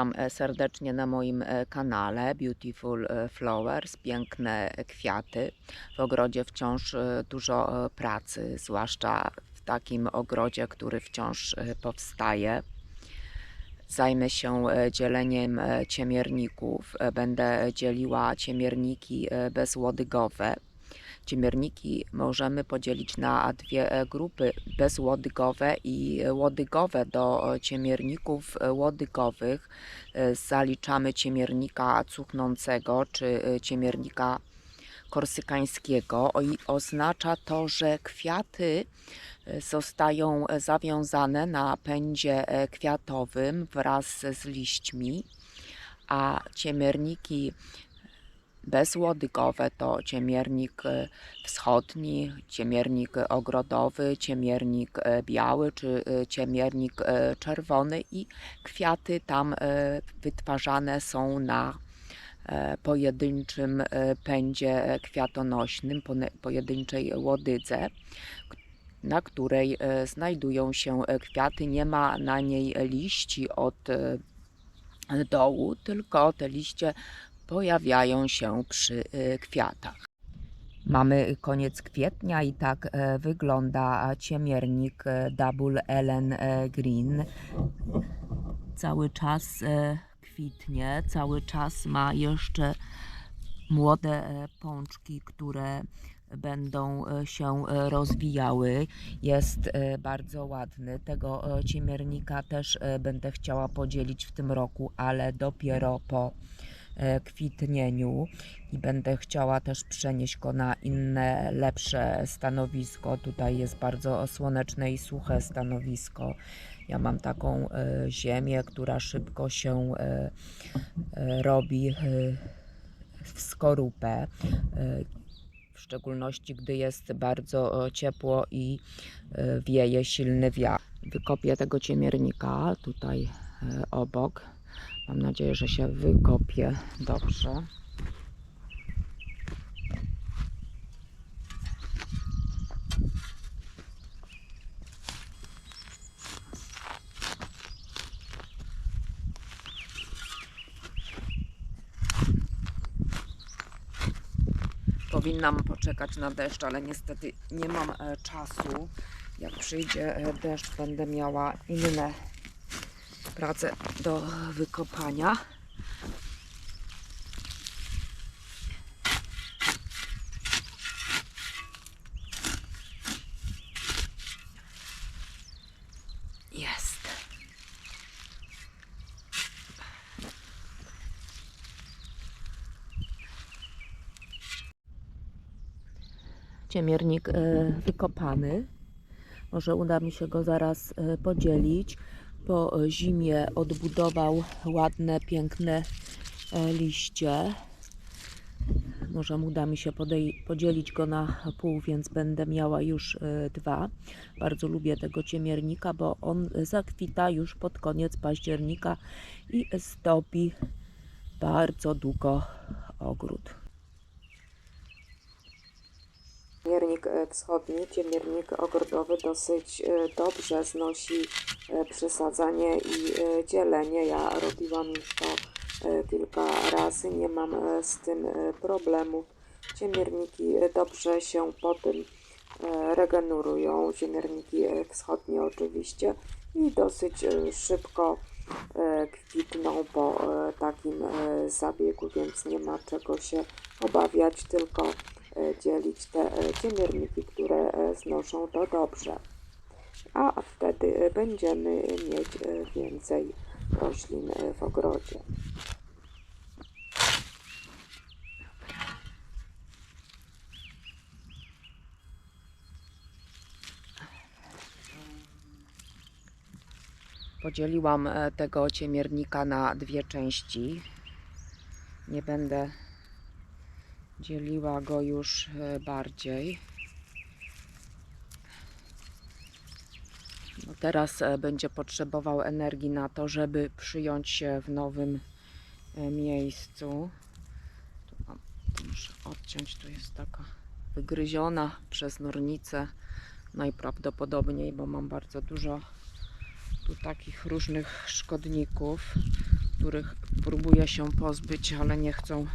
Witam e, serdecznie na moim e, kanale Beautiful e, Flowers, piękne kwiaty. W ogrodzie wciąż dużo pracy, zwłaszcza w takim ogrodzie, który wciąż powstaje. Zajmę się dzieleniem ciemierników. Będę dzieliła ciemierniki bezłodygowe. Ciemierniki możemy podzielić na dwie e, grupy: bezłodygowe i łodygowe. Do e, ciemierników e, łodygowych zaliczamy ciemiernika cuchnącego czy ciemiernika korsykańskiego. Oznacza to, że kwiaty zostają zawiązane na pędzie kwiatowym wraz z liśćmi, a ciemierniki bezłodygowe to ciemiernik e, wschodni, ciemiernik ogrodowy, ciemiernik e, biały czy e, ciemiernik czerwony i kwiaty tam wytwarzane są na pojedynczym pędzie kwiatonośnym, pojedynczej łodydze, na której znajdują się kwiaty. Nie ma na niej liści od dołu, tylko te liście pojawiają się przy e, kwiatach. Mamy koniec kwietnia i tak e, wygląda ciemiernik e, Double Ellen e, Green. Cały czas kwitnie, cały czas ma jeszcze młode pączki, które będą się rozwijały. Jest bardzo ładny. Tego ciemiernika też będę chciała podzielić w tym roku, ale dopiero po kwitnieniu i będę chciała też przenieść go na inne, lepsze stanowisko. Tutaj jest bardzo słoneczne i suche stanowisko. Ja mam taką e, ziemię, która szybko się e, e, robi e, w skorupę. e, W szczególności, gdy jest bardzo e, ciepło i e, wieje silny wiatr. Wykopię tego ciemiernika tutaj e, obok. Mam nadzieję, że się wykopie dobrze. Powinnam poczekać na deszcz, ale niestety nie mam e, czasu. Jak przyjdzie e, deszcz, będę miała inne prace do wykopania. Jest. Ciemiernik e, wykopany. Może uda mi się go zaraz e, podzielić. Po zimie odbudował ładne, piękne e, liście. Może uda mi się podzielić go na pół, więc będę miała już e, dwa. Bardzo lubię tego ciemiernika, bo on zakwita już pod koniec października i zdobi bardzo długo ogród. Ciemiernik e, wschodni, ciemiernik ogrodowy dosyć e, dobrze znosi e, przesadzanie i dzielenie. Ja robiłam już to kilka razy, nie mam z tym problemów. Ciemierniki dobrze się po tym regenerują, ciemierniki wschodnie oczywiście i dosyć szybko kwitną po takim zabiegu, więc nie ma czego się obawiać, tylko dzielić te e, ciemierniki, które e, znoszą to dobrze. A wtedy e, będziemy mieć e, więcej roślin e, w ogrodzie. Podzieliłam e, tego ciemiernika na dwie części. Nie będę dzieliła go już e, bardziej. No teraz e, będzie potrzebował energii na to, żeby przyjąć się w nowym e, miejscu. Tu mam, tu muszę odciąć, tu jest taka wygryziona przez nornicę najprawdopodobniej, bo mam bardzo dużo tu takich różnych szkodników. Których próbuję się pozbyć, ale nie chcą,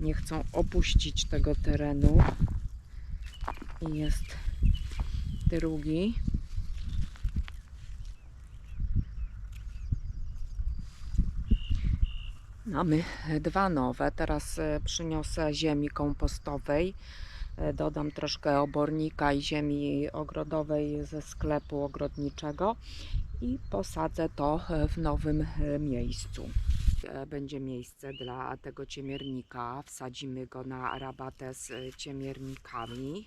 nie chcą opuścić tego terenu. I jest drugi. Mamy dwa nowe. Teraz e, przyniosę ziemi kompostowej. E, Dodam troszkę obornika i ziemi ogrodowej ze sklepu ogrodniczego i posadzę to e, w nowym e, miejscu. E, Będzie miejsce dla tego ciemiernika. Wsadzimy go na rabatę z ciemiernikami.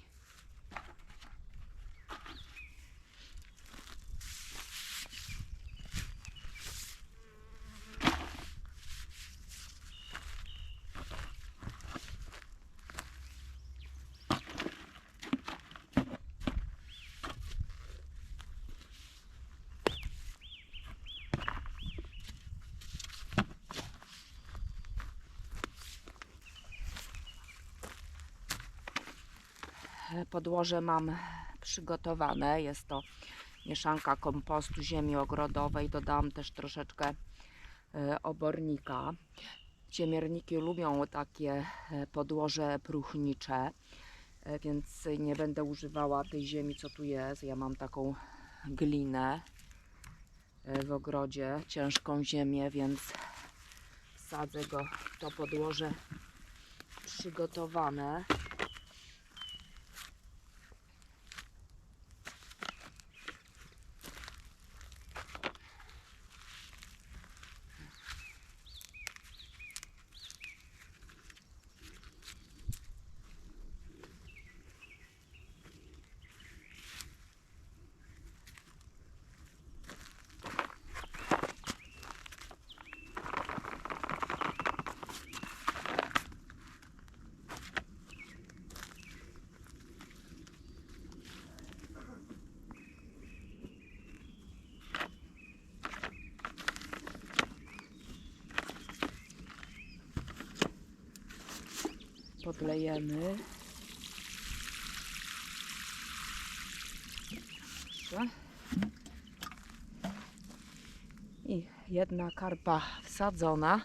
Podłoże mam przygotowane. Jest to mieszanka kompostu, ziemi ogrodowej. Dodałam też troszeczkę e, obornika. Ciemierniki lubią takie e, podłoże próchnicze, e, więc nie będę używała tej ziemi, co tu jest. Ja mam taką glinę w ogrodzie, ciężką ziemię, więc wsadzę go to podłoże przygotowane. Podlejemy. I jedna karpa wsadzona.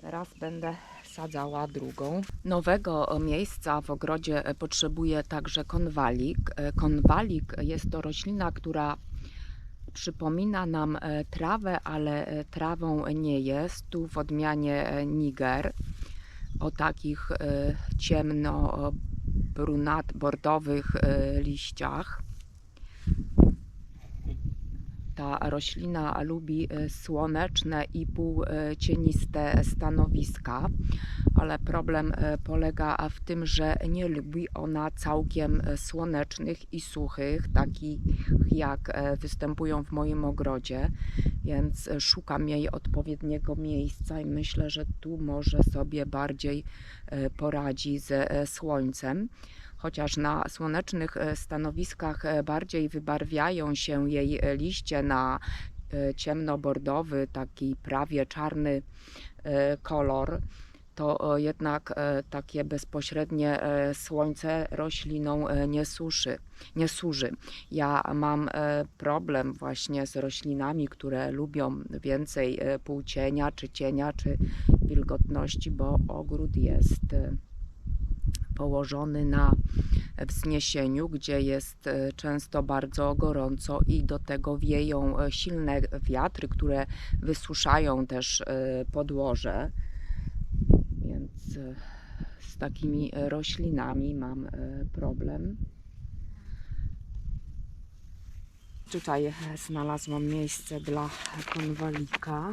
Teraz będę sadzała drugą. Nowego miejsca w ogrodzie potrzebuję także konwalik. Konwalik jest to roślina, która przypomina nam e, trawę, ale e, trawą nie jest. Tu w odmianie e, niger o takich e, ciemno brunat bordowych e, liściach. Ta roślina lubi e, słoneczne i półcieniste stanowiska, ale problem e, polega w tym, że nie lubi ona całkiem e, słonecznych i suchych, takich jak występują w moim ogrodzie, więc szukam jej odpowiedniego miejsca i myślę, że tu może sobie bardziej poradzi ze słońcem chociaż na słonecznych e, stanowiskach e, bardziej wybarwiają się jej e, liście na ciemnobordowy, taki prawie czarny kolor, to jednak takie bezpośrednie słońce roślinom nie suszy, nie służy. Ja mam problem właśnie z roślinami, które lubią więcej półcienia, czy cienia, czy wilgotności, bo ogród jest położony na wzniesieniu, gdzie jest e, często bardzo gorąco i do tego wieją e, silne wiatry, które wysuszają też e, podłoże. Więc z takimi roślinami mam problem. Tutaj znalazłam miejsce dla konwalika.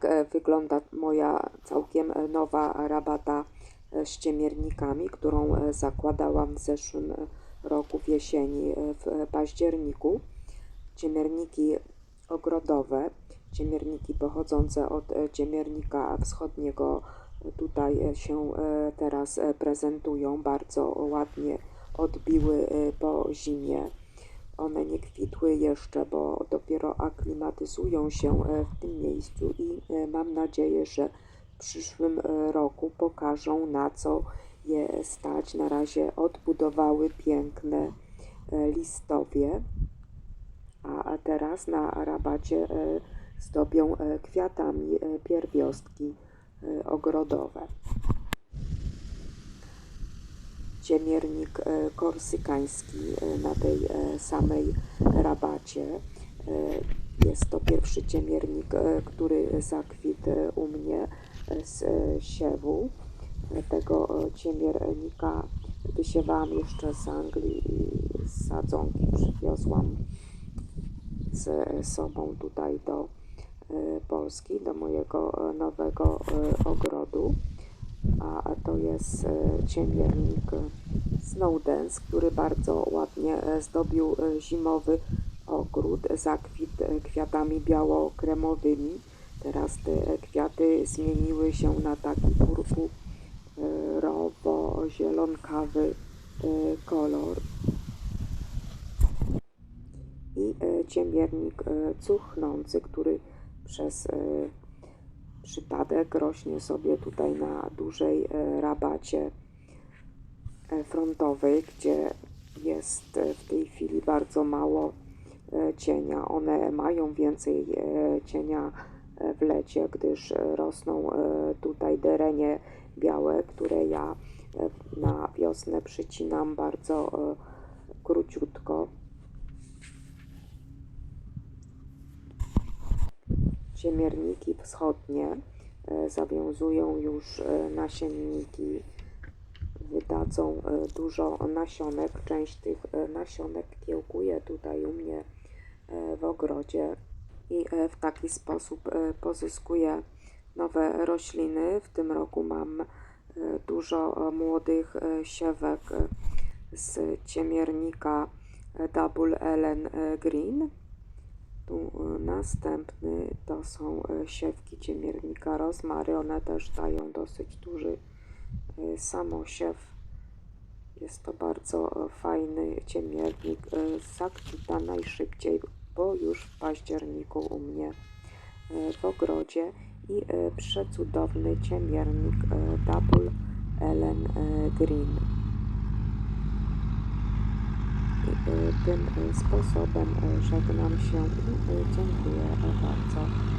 Tak wygląda moja całkiem e, nowa rabata e, z ciemiernikami, którą zakładałam w zeszłym roku w jesieni, w październiku. Ciemierniki ogrodowe, ciemierniki pochodzące od ciemiernika wschodniego tutaj się teraz prezentują, bardzo ładnie odbiły po zimie one nie kwitły jeszcze, bo dopiero aklimatyzują się e, w tym miejscu i e, mam nadzieję, że w przyszłym e, roku pokażą na co je stać. Na razie odbudowały piękne listowie, a teraz na rabacie zdobią kwiatami pierwiostki ogrodowe. Ciemiernik e, korsykański e, na tej e, samej rabacie. Jest to pierwszy ciemiernik, który zakwitł u mnie z siewu. Tego ciemiernika wysiewałam jeszcze z Anglii i sadzonki przywiozłam z e, sobą tutaj do Polski, do mojego nowego ogrodu. A to jest e, ciemiernik e, Snowdance, który bardzo ładnie e, zdobił zimowy ogród, zakwit kwiatami biało-kremowymi. Teraz te kwiaty zmieniły się na taki purpurowo-zielonkawy kolor. I ciemiernik cuchnący, który przez przypadek rośnie sobie tutaj na dużej e, rabacie e, frontowej, gdzie jest e, w tej chwili bardzo mało cienia. One mają więcej cienia w lecie, gdyż rosną tutaj derenie białe, które ja na wiosnę przycinam bardzo króciutko. Ciemierniki wschodnie e, zawiązują już e, nasienniki, wydadzą e, dużo nasionek. Część tych nasionek kiełkuje tutaj u mnie w ogrodzie i w taki sposób pozyskuję nowe rośliny. W tym roku mam dużo młodych siewek z ciemiernika Double Ellen Green. E, następny to są e, siewki ciemiernika rozmary. One też dają dosyć duży e, samosiew. Jest to bardzo fajny ciemiernik. Zakwita najszybciej, bo już w październiku u mnie w ogrodzie. I przecudowny ciemiernik Double Ellen Green. Tym e, sposobem e, żegnam się i e, dziękuję bardzo.